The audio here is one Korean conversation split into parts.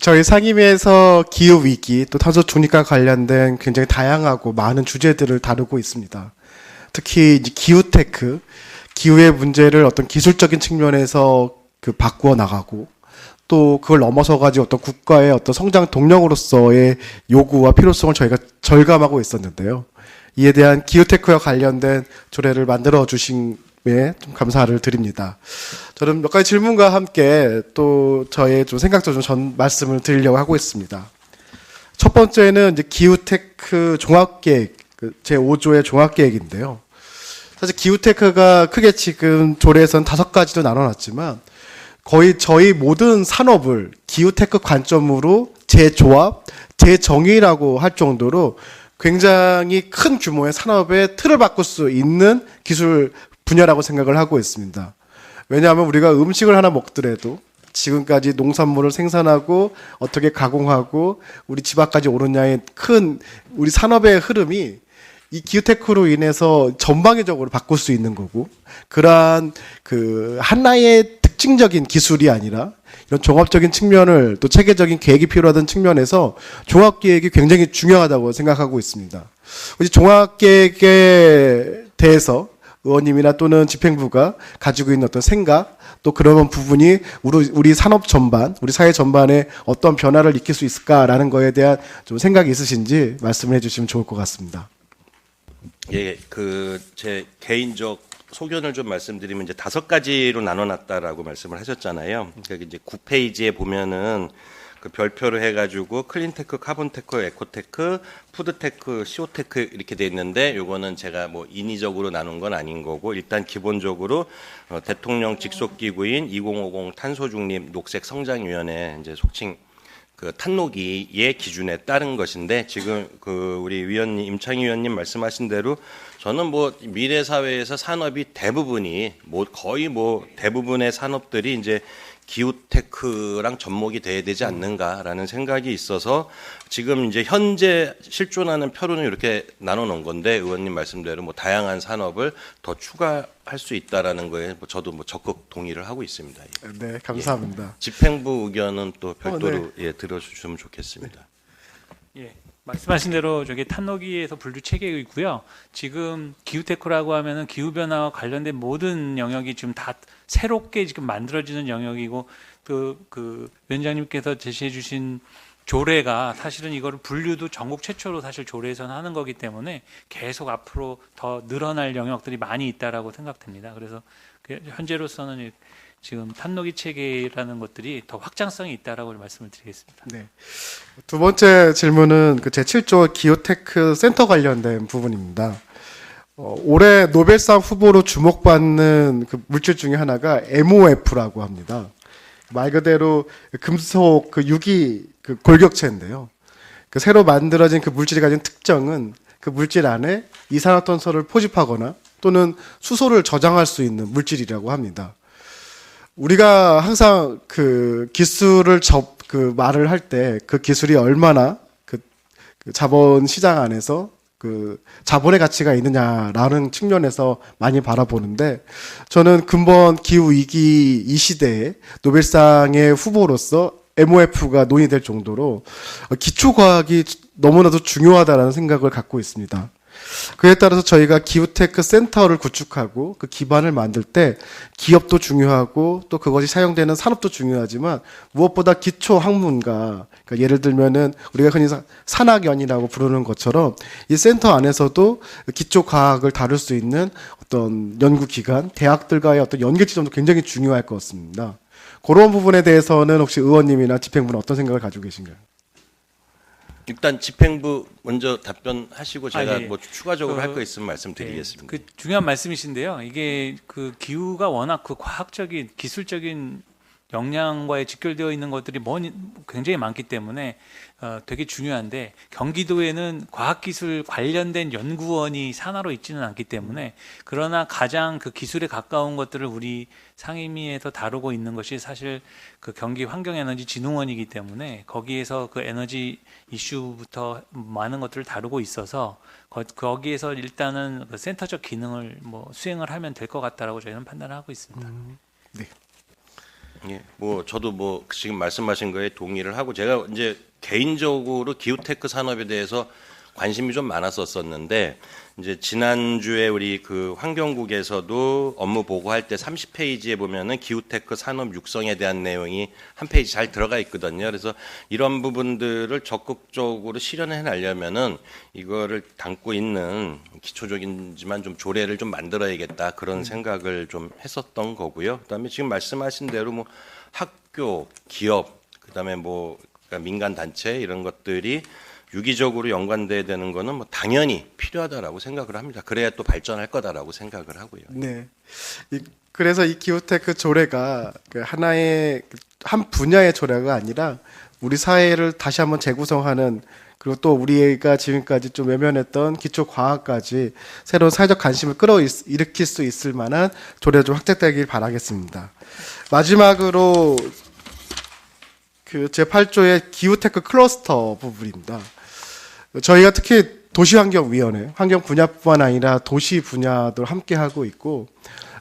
저희 상임위에서 기후 위기 또 탄소 중립과 관련된 굉장히 다양하고 많은 주제들을 다루고 있습니다. 특히 기후 테크, 기후의 문제를 어떤 기술적인 측면에서 그 바꾸어 나가고 또 그걸 넘어서 가지고 어떤 국가의 어떤 성장 동력으로서의 요구와 필요성을 저희가 절감하고 있었는데요. 이에 대한 기후 테크와 관련된 조례를 만들어 주신 좀 감사를 드립니다. 저는 몇 가지 질문과 함께 또 저의 좀 생각도 좀 전 말씀을 드리려고 하고 있습니다. 첫 번째는 이제 기후테크 종합계획, 그제 5조의 종합계획인데요. 사실 기후테크가 크게 지금 조례에서는 다섯 가지로 나눠놨지만 거의 저희 모든 산업을 기후테크 관점으로 재조합, 재정의라고 할 정도로 굉장히 큰 규모의 산업의 틀을 바꿀 수 있는 기술 분야라고 생각을 하고 있습니다. 왜냐하면 우리가 음식을 하나 먹더라도 지금까지 농산물을 생산하고 어떻게 가공하고 우리 집 앞까지 오느냐의 큰 우리 산업의 흐름이 이 기후테크로 인해서 전방위적으로 바꿀 수 있는 거고 그러한 그 하나의 특징적인 기술이 아니라 이런 종합적인 측면을 또 체계적인 계획이 필요하다는 측면에서 종합 계획이 굉장히 중요하다고 생각하고 있습니다. 종합 계획에 대해서 의원님이나 또는 집행부가 가지고 있는 어떤 생각 또 그런 부분이 우리, 우리 산업 전반, 우리 사회 전반에 어떤 변화를 일으킬 수 있을까라는 거에 대한 좀 생각이 있으신지 말씀을 해주시면 좋을 것 같습니다. 예, 그 제 개인적 소견을 좀 말씀드리면 이제 다섯 가지로 나눠놨다라고 말씀을 하셨잖아요. 그러니까 이제 9페이지에 보면은 그 별표를 해가지고 클린테크, 카본테크, 에코테크, 푸드테크, 시오테크 이렇게 돼 있는데 요거는 제가 뭐 인위적으로 나눈 건 아닌 거고 일단 기본적으로 어, 대통령 직속 기구인 2050 탄소 중립 녹색 성장 위원회 이제 속칭 그 탄노기의 기준에 따른 것인데 지금 그 우리 위원님 임창희 위원님 말씀하신 대로 저는 뭐 미래 사회에서 산업이 대부분이 뭐 거의 뭐 대부분의 산업들이 이제 기후테크랑 접목이 돼야 되지 않는가라는 생각이 있어서 지금 이제 현재 실존하는 표로는 이렇게 나눠 놓은 건데 의원님 말씀대로 뭐 다양한 산업을 더 추가할 수 있다라는 거에 뭐 저도 뭐 적극 동의를 하고 있습니다. 네, 감사합니다. 예. 집행부 의견은 또 별도로 어, 네. 예, 들어주시면 좋겠습니다. 예. 말씀하신 대로 저기 탄노기에서 분류 체계가 있고요. 지금 기후테크라고 하면은 기후 변화와 관련된 모든 영역이 지금 다 새롭게 지금 만들어지는 영역이고 그, 그 위원장님께서 제시해 주신 조례가 사실은 이거를 분류도 전국 최초로 사실 조례에서는 하는 거기 때문에 계속 앞으로 더 늘어날 영역들이 많이 있다라고 생각됩니다. 그래서 그 현재로서는 지금 탄노기 체계라는 것들이 더 확장성이 있다라고 말씀을 드리겠습니다. 네. 두 번째 질문은 그 제7조 기오테크 센터 관련된 부분입니다. 어, 올해 노벨상 후보로 주목받는 그 물질 중에 하나가 MOF라고 합니다. 말 그대로 금속 그 유기 그 골격체인데요. 그 새로 만들어진 그 물질이 가진 특징은 그 물질 안에 이산화탄소를 포집하거나 또는 수소를 저장할 수 있는 물질이라고 합니다. 우리가 항상 그 기술을 접, 그 말을 할 때 그 기술이 얼마나 그, 그 자본 시장 안에서 그 자본의 가치가 있느냐라는 측면에서 많이 바라보는데 저는 근본 기후 위기 이 시대에 노벨상의 후보로서 MOF가 논의될 정도로 기초 과학이 너무나도 중요하다라는 생각을 갖고 있습니다. 그에 따라서 저희가 기후테크 센터를 구축하고 그 기반을 만들 때 기업도 중요하고 또 그것이 사용되는 산업도 중요하지만 무엇보다 기초 학문가 그러니까 예를 들면은 우리가 흔히 산학연이라고 부르는 것처럼 이 센터 안에서도 기초 과학을 다룰 수 있는 어떤 연구 기관, 대학들과의 어떤 연계 지점도 굉장히 중요할 것 같습니다. 그런 부분에 대해서는 혹시 의원님이나 집행부는 어떤 생각을 가지고 계신가요? 일단 집행부 먼저 답변하시고 제가 아, 예. 뭐 추가적으로 그, 할거 있으면 말씀드리겠습니다. 그 중요한 말씀이신데요. 이게 그 기후가 워낙 그 과학적인 기술적인 역량과에 직결되어 있는 것들이 뭐니 굉장히 많기 때문에 어, 되게 중요한데 경기도에는 과학기술 관련된 연구원이 산하로 있지는 않기 때문에 그러나 가장 그 기술에 가까운 것들을 우리 상임위에서 다루고 있는 것이 사실 그 경기 환경에너지 진흥원이기 때문에 거기에서 그 에너지 이슈부터 많은 것들을 다루고 있어서 거, 기에서 일단은 그 센터적 기능을 뭐 수행을 하면 될 것 같다라고 저희는 판단을 하고 있습니다. 음, 네. 예, 뭐 저도 뭐 지금 말씀하신 거에 동의를 하고 제가 이제 개인적으로 기후테크 산업에 대해서 관심이 좀 많았었었는데 이제 지난주에 우리 그 환경국에서도 업무 보고할 때 30페이지에 보면은 기후테크 산업 육성에 대한 내용이 한 페이지 잘 들어가 있거든요. 그래서 이런 부분들을 적극적으로 실현해 나려면은 이거를 담고 있는 기초적인지만 좀 조례를 좀 만들어야겠다 그런 생각을 좀 했었던 거고요. 그다음에 지금 말씀하신 대로 뭐 학교, 기업, 그다음에 뭐 그러니까 민간 단체 이런 것들이 유기적으로 연관돼야 되는 거는 뭐 당연히 필요하다라고 생각을 합니다. 그래야 또 발전할 거다라고 생각을 하고요. 네. 이, 그래서 이 기후테크 조례가 그 하나의 그한 분야의 조례가 아니라 우리 사회를 다시 한번 재구성하는 그리고 또 우리가 지금까지 좀 외면했던 기초 과학까지 새로운 사회적 관심을 끌어일으킬 수 있을 만한 조례가 좀 확대되길 바라겠습니다. 마지막으로 그 제8조의 기후테크 클러스터 부분입니다. 저희가 특히 도시환경위원회, 환경 분야뿐만 아니라 도시 분야도 함께 하고 있고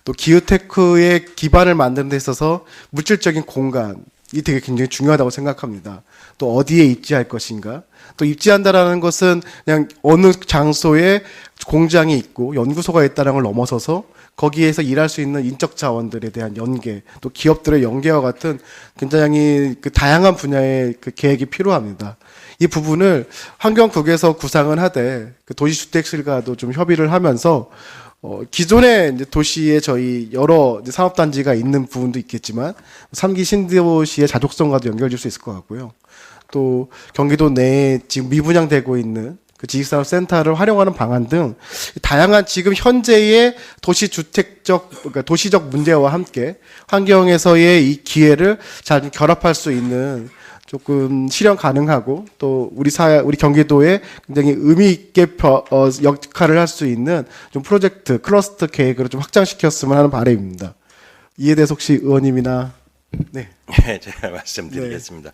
또 기후테크의 기반을 만드는 데 있어서 물질적인 공간 이 되게 굉장히 중요하다고 생각합니다. 또 어디에 입지할 것인가? 또 입지한다라는 것은 그냥 어느 장소에 공장이 있고 연구소가 있다는 걸 넘어서서 거기에서 일할 수 있는 인적 자원들에 대한 연계, 또 기업들의 연계와 같은 굉장히 그 다양한 분야의 그 계획이 필요합니다. 이 부분을 환경국에서 구상을 하되 그 도시주택실과도 좀 협의를 하면서 어, 기존의 이제 도시에 저희 여러 산업단지가 있는 부분도 있겠지만 삼기 신도시의 자족성과도 연결될 수 있을 것 같고요. 또 경기도 내에 지금 미분양되고 있는 그 지식산업센터를 활용하는 방안 등 다양한 지금 현재의 도시 주택적 그러니까 도시적 문제와 함께 환경에서의 이 기회를 잘 결합할 수 있는 조금 실현 가능하고 또 우리 사 우리 경기도에 굉장히 의미 있게 벼- 어, 역할을 할 수 있는 좀 프로젝트 클러스터 계획을 좀 확장시켰으면 하는 바람입니다. 이에 대해서 혹시 의원님이나 네. 네, 제가 말씀드리겠습니다.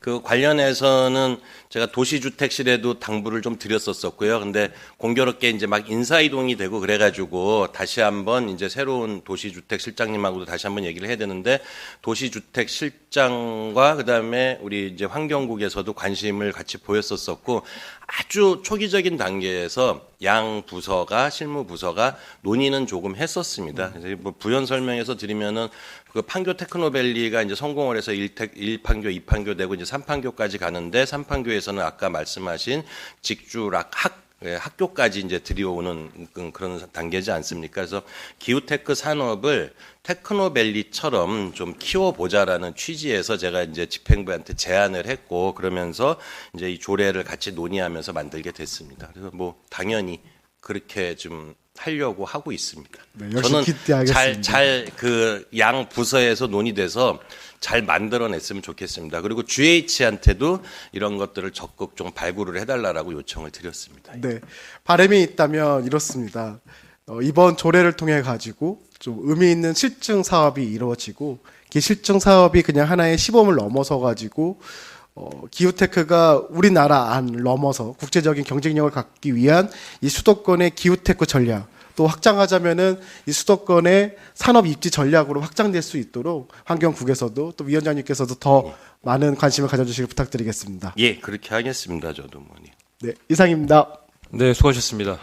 그 관련해서는 제가 도시주택실에도 당부를 좀 드렸었었고요. 근데 공교롭게 이제 막 인사이동이 되고 그래가지고 다시 한번 이제 새로운 도시주택 실장님하고도 다시 한번 얘기를 해야 되는데 도시주택 실장과 그다음에 우리 이제 환경국에서도 관심을 같이 보였었었고 아주 초기적인 단계에서 양 부서가 실무 부서가 논의는 조금 했었습니다. 그래서 뭐 부연 설명해서 드리면은 그 판교 테크노밸리가 이제 성 공을 해서 1테, 1판교, 2판교 되고 이제 3판교까지 가는데 3판교에서는 아까 말씀하신 직주락 학 예, 학교까지 이제 들여오는 그- 그런 단계지 않습니까? 그래서 기후테크 산업을 테크노밸리처럼 좀 키워보자라는 취지에서 제가 이제 집행부한테 제안을 했고 그러면서 이제 이 조례를 같이 논의하면서 만들게 됐습니다. 그래서 뭐 당연히 그렇게 좀 하려고 하고 있습니다. 네, 열심히 기대하겠습니다. 잘그 양 부서에서 논의돼서 잘 만들어냈으면 좋겠습니다. 그리고 GH한테도 이런 것들을 적극 좀 발굴을 해달라고 요청을 드렸습니다. 네. 바람이 있다면 이렇습니다. 어, 이번 조례를 통해 가지고 좀 의미 있는 실증 사업이 이루어지고 그 실증 사업이 그냥 하나의 시범을 넘어서 가지고 어, 기후테크가 우리나라 안 넘어서 국제적인 경쟁력을 갖기 위한 이 수도권의 기후테크 전략 또 확장하자면은 이 수도권의 산업 입지 전략으로 확장될 수 있도록 환경국에서도 또 위원장님께서도 더 많은 관심을 가져주시길 부탁드리겠습니다. 예, 그렇게 하겠습니다. 저도 뭐니. 네, 이상입니다. 네, 수고하셨습니다.